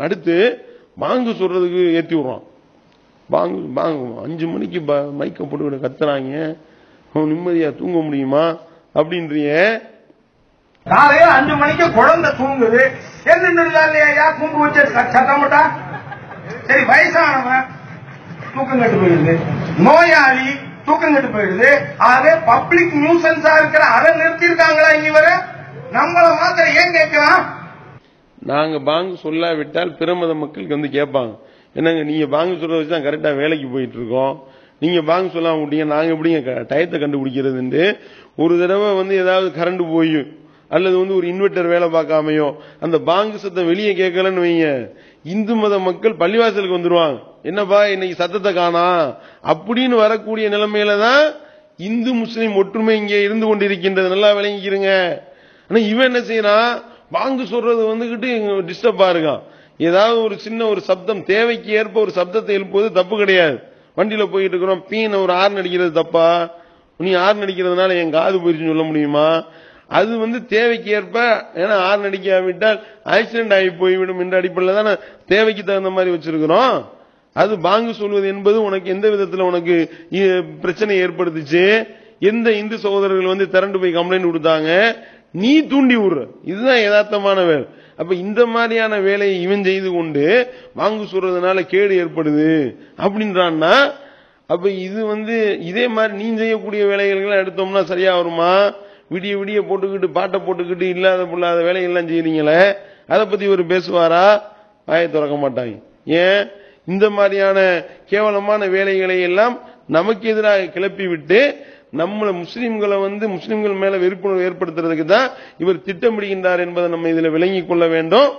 அடுத்து பாங்கு சொல்றதுக்கு ஏற்றி விடுறான் பாங்கு பாங்கு அஞ்சு மணிக்கு ப- மைக்க போட்டு கத்துறாங்க. அவன் நிம்மதியா தூங்க முடியுமா? அப்படின்றிய. காலையில அஞ்சு மணிக்கு குழந்தை தூங்குது. என்ன இல்லையா? தூங்க வச்சு சத்தம் போட்டா? சரி வயசானவன் தூக்கம் கட்டு போயிடுது. நோயாளி தூக்கம் கட்டு போயிடுது. ஆகவே பப்ளிக் நியூசன்ஸா இருக்கிற அதை நிறுத்தி இருக்காங்களா இங்க வர நம்மள மாத்திர ஏன் கேட்கலாம் நாங்கள் பாங்கு சொல்லாவிட்டால் பிரமத மக்களுக்கு வந்து கேட்பாங்க. என்னங்க நீங்கள் பாங்கு சொல்கிறத வச்சு தான் கரெக்டாக வேலைக்கு போயிட்டு இருக்கோம் நீங்கள் பாங்கு சொல்லாமல் விட்டீங்க நாங்கள் எப்படிங்க க- டயத்தை கண்டுபிடிக்கிறதுன்ட்டு ஒரு தடவை வந்து ஏதாவது கரண்ட் போய் அல்லது வந்து ஒரு இன்வெர்டர் வேலை பார்க்காமையோ அந்த பாங்கு சத்தம் வெளியே கேட்கலன்னு வைங்க. இந்து மத மக்கள் பள்ளிவாசலுக்கு வந்துடுவாங்க என்னப்பா இன்னைக்கு சத்தத்தை காணா? அப்படின்னு வரக்கூடிய நிலைமையில தான் இந்து முஸ்லீம் ஒற்றுமை இங்கே இருந்து கொண்டிருக்கின்றது. நல்லா விளங்கிக்கிறங்க. ஆனா இவன் என்ன செய்யறான்? பாங்கு சொல்றது வந்துகிட்டு டிஸ்டர்பா இருக்கான் ஏதாவது ஒரு சின்ன ஒரு சப்தம் தேவைக்கு ஏற்ப ஒரு சப்தத்தை எழுப்புவது தப்பு கிடையாது. வண்டியில போயிட்டு இருக்கிறோம் பீன ஒரு ஆறு அடிக்கிறது தப்பா? நீ ஆறு அடிக்கிறதுனால என் காது போயிருச்சுன்னு சொல்ல முடியுமா? அது வந்து தேவைக்கு ஏற்ப ஏன்னா ஆறு அடிக்காவிட்டால் ஆக்சிடென்ட் ஆகி போய்விடும் என்ற அடிப்படையில் தானே தேவைக்கு தகுந்த மாதிரி வச்சிருக்கிறோம். அது பாங்கு சொல்வது என்பது உனக்கு எந்த விதத்தில் உனக்கு இ- பிரச்சனை ஏற்படுத்துச்சு? எந்த இந்து சகோதரர்கள் வந்து திரண்டு போய் கம்ப்ளைண்ட் கொடுத்தாங்க? நீ தூண்டி விடுற. இதுதான் யதார்த்தமான வேலை. அப்ப இந்த மாதிரியான வேலையை இவன் செய்து கொண்டு வாங்கு சொல்றதுனால கேடு ஏற்படுது. அப்படின்றான்னா அப்ப இது வந்து இதே மாதிரி நீ செய்யக்கூடிய வேலைகள்லாம் எடுத்தோம்னா சரியா வருமா? விடிய விடிய போட்டுக்கிட்டு பாட்டை போட்டுக்கிட்டு இல்லாத பொல்லாத வேலைகள்லாம் செய்யறீங்களே அதை பத்தி இவர் பேசுவாரா? வாயை திறக்க மாட்டாங்க. ஏன்? இந்த மாதிரியான கேவலமான வேலைகளை எல்லாம் நமக்கு எதிராக கிளப்பி விட்டு நம்மள முஸ்லிம்களை வந்து முஸ்லிம்கள் மேல வெறுப்புணர்வு ஏற்படுத்துறதுக்கு தான் இவர் திட்டமிடுகின்றார் என்பதை நம்ம இதுல விளங்கிக் கொள்ள வேண்டும்.